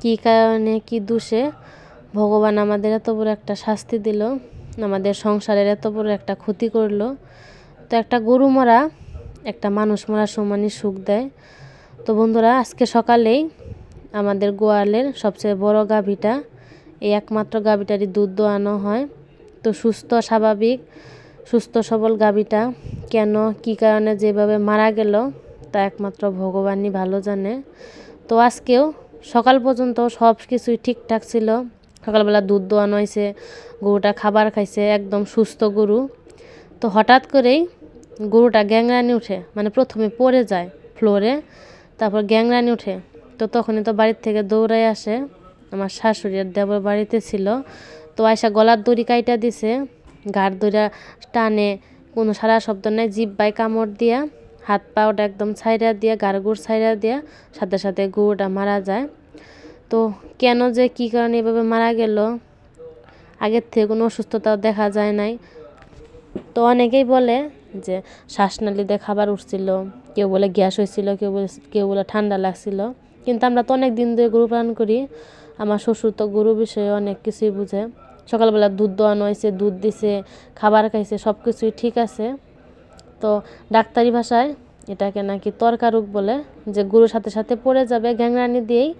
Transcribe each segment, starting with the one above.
কী কারণে, কি দোষে? ভগবান আমাদের এত বড় একটা শাস্তি দিল, আমাদের সংসারের এত বড় একটা ক্ষতি করল। তো একটা গরু মরা, একটা মানুষ মরার সমানই সুখ দেয়। তো বন্ধুরা, আজকে সকালেই আমাদের গোয়ালের সবচেয়ে বড় গাভীটা, এই একমাত্র গাভীটারই দুধ দোয়ানো হয়। তো সুস্থ, স্বাভাবিক, সুস্থ, সবল গাভীটা কেন, কি কারণে, যেভাবে মারা গেল, তা একমাত্র ভগবানই ভালো জানে। তো আজকেও সকাল পর্যন্ত সব কিছুই ঠিকঠাক ছিল। সকালবেলা দুধ দোয়ানো হয়েছে, গরুটা খাবার খাইছে, একদম সুস্থ গরু। তো হঠাৎ করেই গরুটা গ্যাংরানি উঠে মানে প্রথমে পড়ে যায় ফ্লোরে তারপর গ্যাংরানি উঠে। তো তখনই তো বাড়ির থেকে দৌড়াই আসে, আমার শাশুড়ি আর দেবর বাড়িতে ছিল। তো আয়সা গলার দড়ি কাইটা দিছে গাড় দড়া টানে, কোনো সারা শব্দ নেই জিভ বাই কামড় দিয়া হাত পা ওটা একদম ছাইরা দিয়া গাড় গুড় ছাইরা দিয়া সাথে সাথে গরুটা মারা যায়। তো কেন যে কী কারণে এভাবে মারা গেল? আগের থেকে কোনো অসুস্থতাও দেখা যায় নাই। তো অনেকেই বলে যে শ্বাসনালীতে খাবার উঠছিল, কেউ বলে গ্যাস হয়েছিল, কেউ বলে কেউ বলে ঠান্ডা লাগছিল। কিন্তু আমরা তো অনেক দিন ধরে গরু পালন করি। আমার শ্বশুর তো গরু বিষয়ে অনেক কিছুই বুঝে। সকালবেলা দুধ দোয়ানো হয়েছে, দুধ দিছে, খাবার খাইছে সব কিছুই ঠিক আছে। তো ডাক্তারি ভাষায় এটাকে নাকি তরকারুক বলে যে গরুর সাথে সাথে পড়ে যাবে, গ্যাংরানি দিয়েই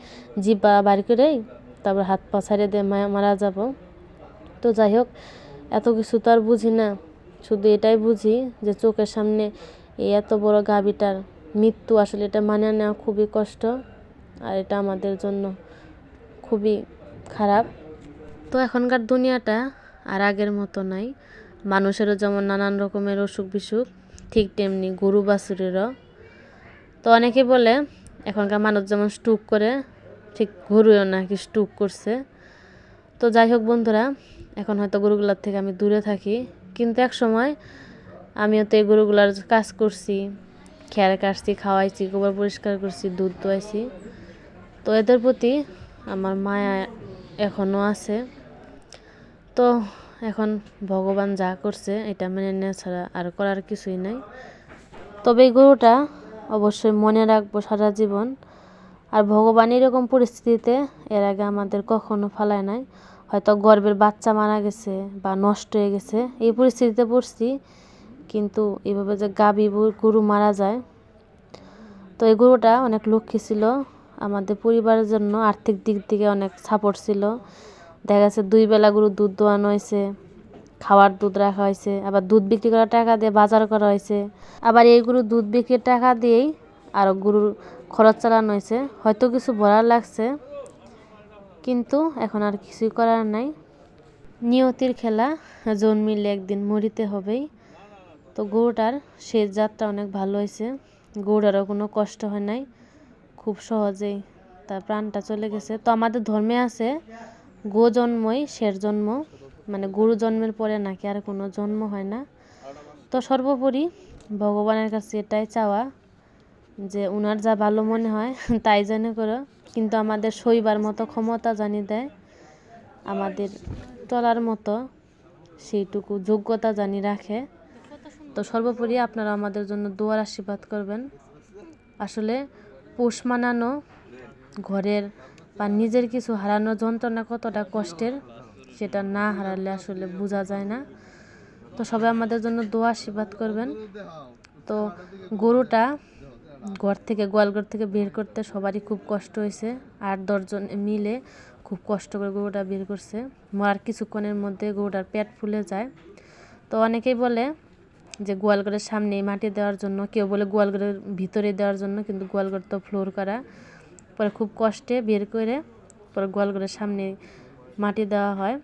জিব্বা বাড়ি করেই তারপর হাত পা ছাড়িয়ে দিয়ে মারা যাব। তো যাই হোক, এত কিছু তো আর বুঝি না। শুধু এটাই বুঝি যে চোখের সামনে এই এত বড় গাভীটার মৃত্যু আসলে এটা মানে নেওয়া খুবই কষ্ট আর এটা আমাদের জন্য খুবই খারাপ। তো এখনকার দুনিয়াটা আর আগের মতো নাই। মানুষেরও যেমন নানান রকমের অসুখ বিসুখ ঠিক তেমনি গরু বাছুরেরও। তো অনেকে বলে, এখনকার মানুষ যেমন স্টুক করে, ঠিক গরুও নাকি স্টুক করছে। তো যাই হোক বন্ধুরা, এখন হয়তো গরুগুলোর থেকে আমি দূরে থাকি। কিন্তু এক সময় আমিও তো এই গরুগুলার কাজ করছি খেয়ার কাটছি, খাওয়াইছি, গোবর পরিষ্কার করছি, দুধ দোয়াইছি। তো এদের প্রতি আমার মায়া এখনও আছে। তো এখন ভগবান যা করছে, এটা মেনে নেওয়া ছাড়া আর করার কিছুই নাই। তবে এই গরুটা অবশ্যই মনে রাখব সারা জীবন। আর ভগবান এরকম পরিস্থিতিতে এর আগে আমাদের কখনো ফালায় নাই। হয়তো গর্বের বাচ্চা মারা গেছে বা নষ্ট হয়ে গেছে, এই পরিস্থিতিতে পড়ছি। কিন্তু এইভাবে যে গাবি গরু মারা যায়, তো এই গরুটা অনেক লক্ষ্মী ছিল। আমাদের পরিবারের জন্য আর্থিক দিক থেকে অনেক সাপোর্ট ছিল। দেখা যাচ্ছে দুই বেলা গরু দুধ দোয়ানো হয়েছে, খাওয়ার দুধ রাখা হয়েছে, আবার দুধ বিক্রি করার টাকা দিয়ে বাজার করা হয়েছে। আবার এই গরু দুধ বিক্রির টাকা দিয়েই আরও গরুর খরচ চালানো হয়েছে। হয়তো কিছু ভরার লাগছে, কিন্তু এখন আর কিছুই করার নাই। নিয়তির খেলা, জন্মিলে একদিন মরিতে হবেই। তো গরুটার শেষ যাত্রা অনেক ভালো হয়েছে। গরুটারও কোনো কষ্ট হয় নাই, খুব সহজেই তার প্রাণটা চলে গেছে। তো আমাদের ধর্মে আছে গো জন্মই শের জন্ম মানে গরু জন্মের পরে নাকি আর কোনো জন্ম হয় না। তো সর্বোপরি ভগবানের কাছে এটাই চাওয়া যে উনার যা ভালো মনে হয় তাই জানে করো। কিন্তু আমাদের সইবার মতো ক্ষমতা জানি দেয়, আমাদের চলার মতো সেইটুকু যোগ্যতা জানি রাখে। তো সর্বোপরি আপনারা আমাদের জন্য দোয়ার আশীর্বাদ করবেন। আসলে পোষ মানানো ঘরের বা নিজের কিছু হারানো যন্ত্রণা কতটা কষ্টের, সেটা না হারালে আসলে বোঝা যায় না। তো সবাই আমাদের জন্য দোয়া, আশীর্বাদ করবেন। তো গরুটা ঘর থেকে, গোয়ালঘর থেকে বের করতে সবারই খুব কষ্ট হয়েছে। আট দশজন মিলে খুব কষ্ট করে গরুটা বের করছে। মরার কিছুক্ষণের মধ্যে গরুটার পেট ফুলে যায়। তো অনেকেই বলে যে গোয়ালঘরের সামনে মাটি দেওয়ার জন্য, কেউ বলে গোয়ালঘরের ভিতরে দেওয়ার জন্য, কিন্তু গোয়ালঘর তো ফ্লোর করা। পরে খুব কষ্টে বের করে পরে গোয়ালঘরের সামনে মাটি দেওয়া হয়।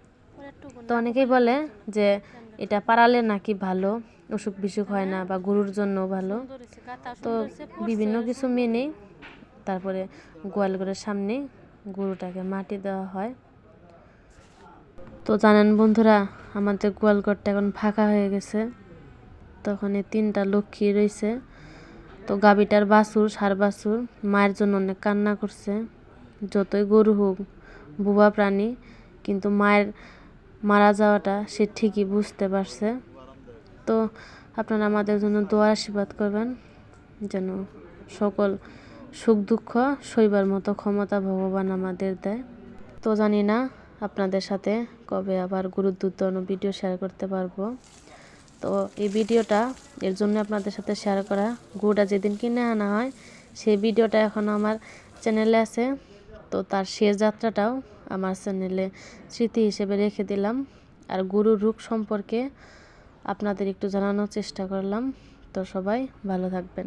তো অনেকেই বলে যে এটা পারালে নাকি ভালো, অসুখ বিসুখ হয় না বা গরুর জন্য ভালো। তো বিভিন্ন কিছু মেনে তারপরে গোয়ালঘরের সামনে গরুটাকে মাটি দেওয়া হয়। তো জানেন বন্ধুরা, আমাদের গোয়ালঘরটা এখন ফাঁকা হয়ে গেছে। তখন এই তিনটা লক্ষ্মী রয়েছে। তো গাবিটার বাছুর, সার বাছুর, মায়ের জন্য অনেক কান্না করছে। যতই গরু হোক, বুবা প্রাণী, কিন্তু মায়ের মারা যাওয়াটা সে ঠিকই বুঝতে পারছে। তো আপনারা আমাদের জন্য দোয়ার আশীর্বাদ করবেন, যেন সকল সুখ দুঃখ সইবার মতো ক্ষমতা ভগবান আমাদের দেয়। তো জানি না আপনাদের সাথে কবে আবার গুরুত্বপূর্ণ ভিডিও শেয়ার করতে পারব। তো এই ভিডিওটা এর জন্য আপনাদের সাথে শেয়ার করা। গুড়টা যেদিন কিনে আনা হয়, সেই ভিডিওটা এখন আমার চ্যানেলে আছে। তো তার শেষ যাত্রাটাও আমার চ্যানেলে স্মৃতি হিসেবে রেখে দিলাম। আর গুরুর রূপ সম্পর্কে আপনাদের একটু জানানোর চেষ্টা করলাম। তো সবাই ভালো থাকবেন।